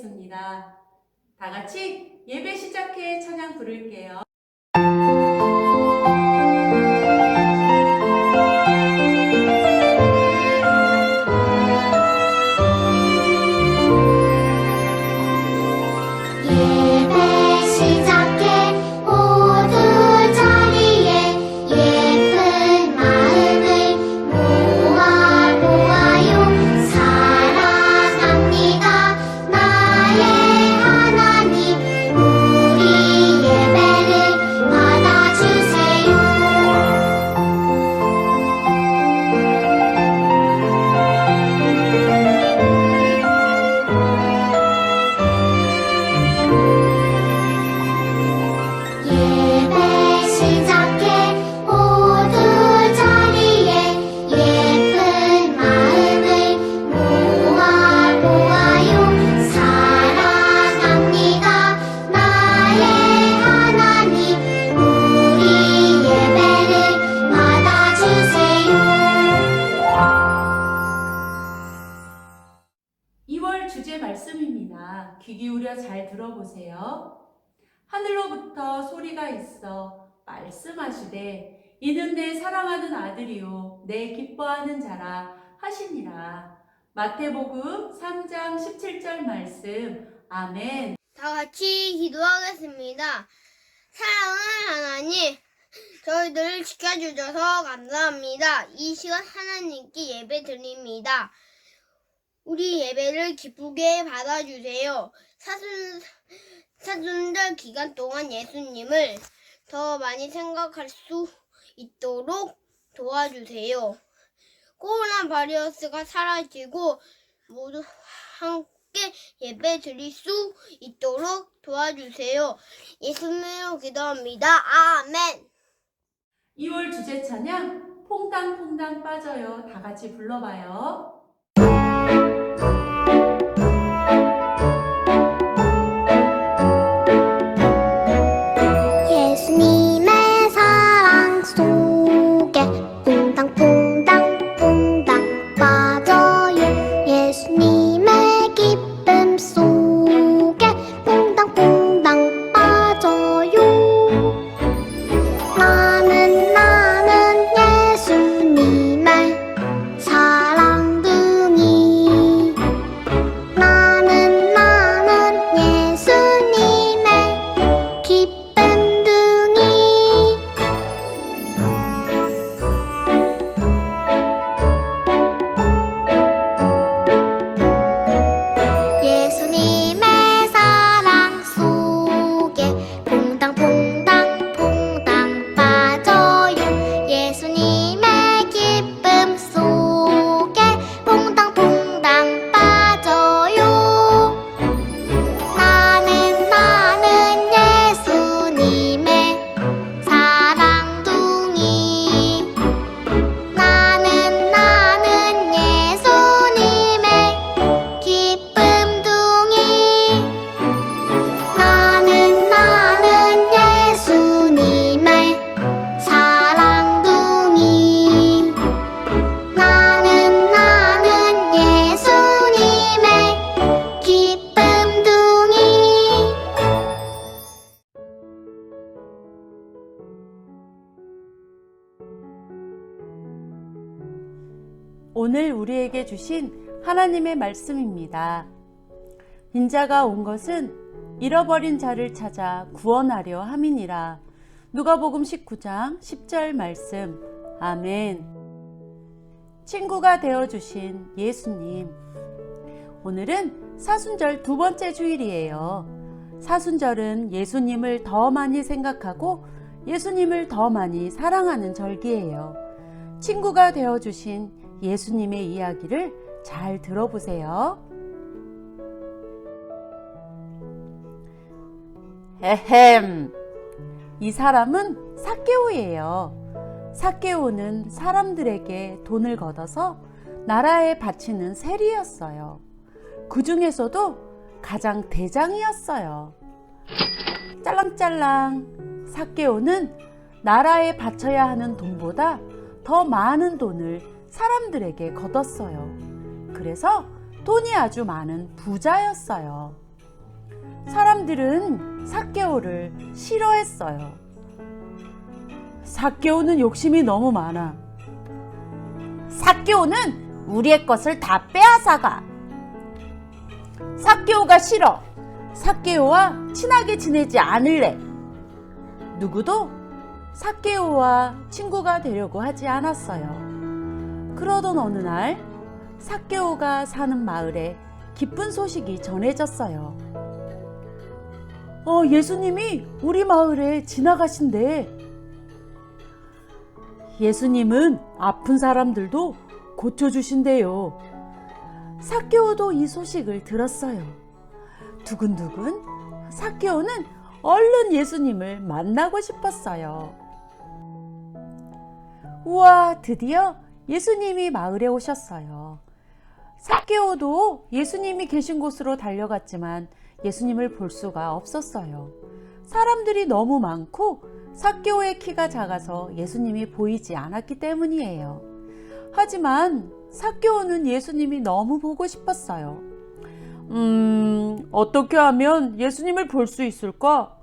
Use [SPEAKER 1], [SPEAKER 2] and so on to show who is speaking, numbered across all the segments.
[SPEAKER 1] 드리겠습니다. 다 같이 예배 시작해 찬양 부를게요. 하늘로부터 소리가 있어 말씀하시되 이는 내 사랑하는 아들이요 내 기뻐하는 자라 하시니라. 마태복음 3장 17절 말씀. 아멘.
[SPEAKER 2] 다 같이 기도하겠습니다. 사랑하는 하나님, 저희들을 지켜주셔서 감사합니다. 이 시간 하나님께 예배 드립니다. 우리 예배를 기쁘게 받아주세요. 사순, 사순절 기간 동안 예수님을 더 많이 생각할 수 있도록 도와주세요. 코로나 바이러스가 사라지고 모두 함께 예배 드릴 수 있도록 도와주세요. 예수님으로 기도합니다. 아멘.
[SPEAKER 1] 2월 주제 찬양 퐁당퐁당 빠져요. 다 같이 불러봐요. 오늘 우리에게 주신 하나님의 말씀입니다. 인자가 온 것은 잃어버린 자를 찾아 구원하려 함이니라. 누가복음 19장 10절 말씀. 아멘. 친구가 되어 주신 예수님. 오늘은 사순절 두 번째 주일이에요. 사순절은 예수님을 더 많이 생각하고 예수님을 더 많이 사랑하는 절기예요. 친구가 되어 주신 예수님의 이야기를 잘 들어보세요. 에헴. 이 사람은 사케오예요. 사케오는 사람들에게 돈을 걷어서 나라에 바치는 세리였어요. 그 중에서도 가장 대장이었어요. 짤랑짤랑 사케오는 나라에 바쳐야 하는 돈보다 더 많은 돈을 사람들에게 걷었어요. 그래서 돈이 아주 많은 부자였어요. 사람들은 사케오를 싫어했어요. 사케오는 욕심이 너무 많아. 사케오는 우리의 것을 다 빼앗아가. 사케오가 싫어. 사케오와 친하게 지내지 않을래. 누구도 사케오와 친구가 되려고 하지 않았어요. 그러던 어느 날 사케오가 사는 마을에 기쁜 소식이 전해졌어요. 어, 예수님이 우리 마을에 지나가신대. 예수님은 아픈 사람들도 고쳐주신대요. 사케오도 이 소식을 들었어요. 두근두근 사케오는 얼른 예수님을 만나고 싶었어요. 우와, 드디어 예수님이 마을에 오셨어요. 사케오도 예수님이 계신 곳으로 달려갔지만 예수님을 볼 수가 없었어요. 사람들이 너무 많고 사케오의 키가 작아서 예수님이 보이지 않았기 때문이에요. 하지만 사케오는 예수님이 너무 보고 싶었어요. 음, 어떻게 하면 예수님을 볼 수 있을까?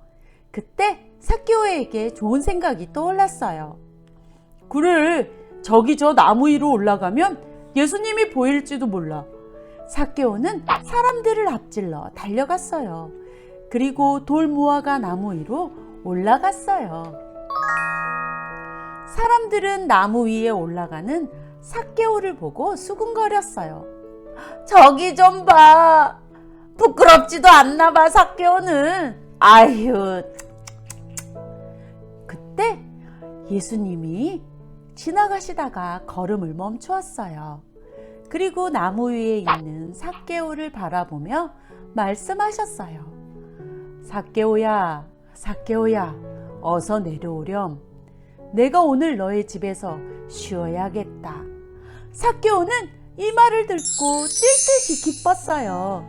[SPEAKER 1] 그때 사케오에게 좋은 생각이 떠올랐어요. 그래, 저기 저 나무 위로 올라가면 예수님이 보일지도 몰라. 사케오는 사람들을 앞질러 달려갔어요. 그리고 돌무화과 나무 위로 올라갔어요. 사람들은 나무 위에 올라가는 사케오를 보고 수군거렸어요. 저기 좀 봐. 부끄럽지도 않나 봐, 사케오는. 아휴. 그때 예수님이 지나가시다가 걸음을 멈추었어요. 그리고 나무 위에 있는 사케오를 바라보며 말씀하셨어요. 사케오야, 사케오야, 어서 내려오렴. 내가 오늘 너의 집에서 쉬어야겠다. 사케오는 이 말을 듣고 뛸 듯이 기뻤어요.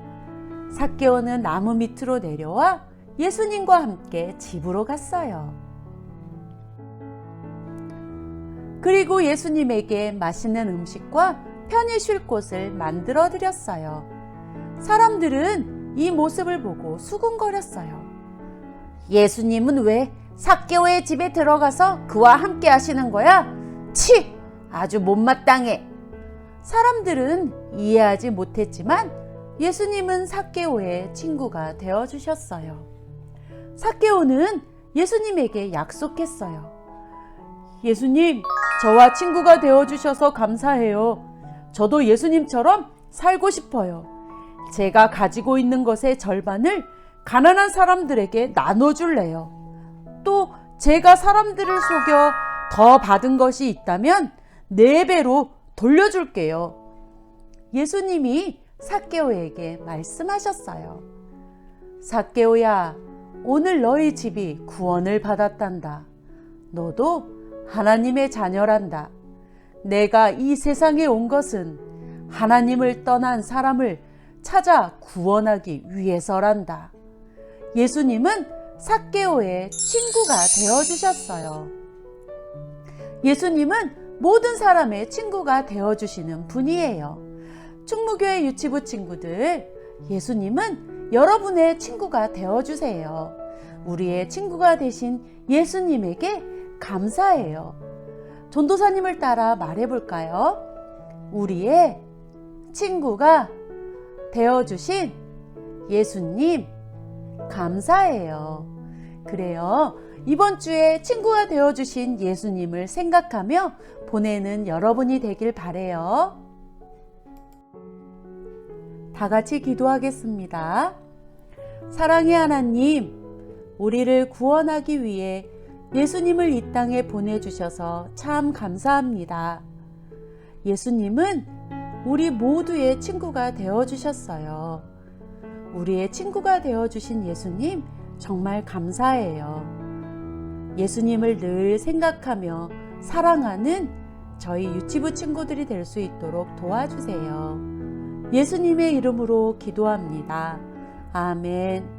[SPEAKER 1] 사케오는 나무 밑으로 내려와 예수님과 함께 집으로 갔어요. 그리고 예수님에게 맛있는 음식과 편히 쉴 곳을 만들어 드렸어요. 사람들은 이 모습을 보고 수군거렸어요. 예수님은 왜 사케오의 집에 들어가서 그와 함께 하시는 거야? 치! 아주 못마땅해. 사람들은 이해하지 못했지만 예수님은 사케오의 친구가 되어 주셨어요. 사케오는 예수님에게 약속했어요. 예수님, 저와 친구가 되어 주셔서 감사해요. 저도 예수님처럼 살고 싶어요. 제가 가지고 있는 것의 절반을 가난한 사람들에게 나눠줄래요. 또 제가 사람들을 속여 더 받은 것이 있다면 네 배로 돌려줄게요. 예수님이 사케오에게 말씀하셨어요. 사케오야, 오늘 너희 집이 구원을 받았단다. 너도 하나님의 자녀란다. 내가 이 세상에 온 것은 하나님을 떠난 사람을 찾아 구원하기 위해서란다. 예수님은 사케오의 친구가 되어 주셨어요. 예수님은 모든 사람의 친구가 되어 주시는 분이에요. 충무교회 유치부 친구들, 예수님은 여러분의 친구가 되어 주세요. 우리의 친구가 되신 예수님에게 감사해요. 전도사님을 따라 말해볼까요? 우리의 친구가 되어주신 예수님, 감사해요. 그래요. 이번 주에 친구가 되어주신 예수님을 생각하며 보내는 여러분이 되길 바래요. 다 같이 기도하겠습니다. 사랑의 하나님, 우리를 구원하기 위해 예수님을 이 땅에 보내주셔서 참 감사합니다. 예수님은 우리 모두의 친구가 되어주셨어요. 우리의 친구가 되어주신 예수님 정말 감사해요. 예수님을 늘 생각하며 사랑하는 저희 유치부 친구들이 될 수 있도록 도와주세요. 예수님의 이름으로 기도합니다. 아멘.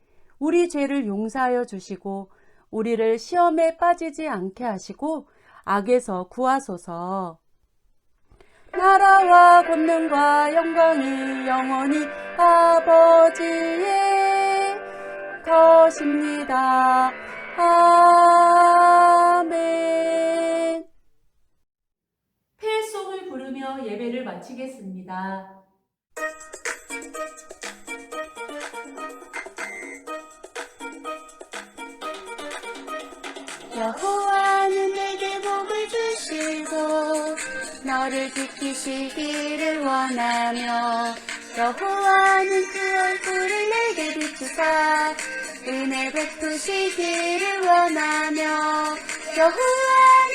[SPEAKER 1] 우리 죄를 용서하여 주시고 우리를 시험에 빠지지 않게 하시고 악에서 구하소서. 나라와 권능과 영광이 영원히 아버지의 것입니다. 아멘. 폐송을 부르며 예배를 마치겠습니다. 지키시기를 원하며 여호와는 그 얼굴을 내게 비추사 은혜 베푸시기를 원하며 여호와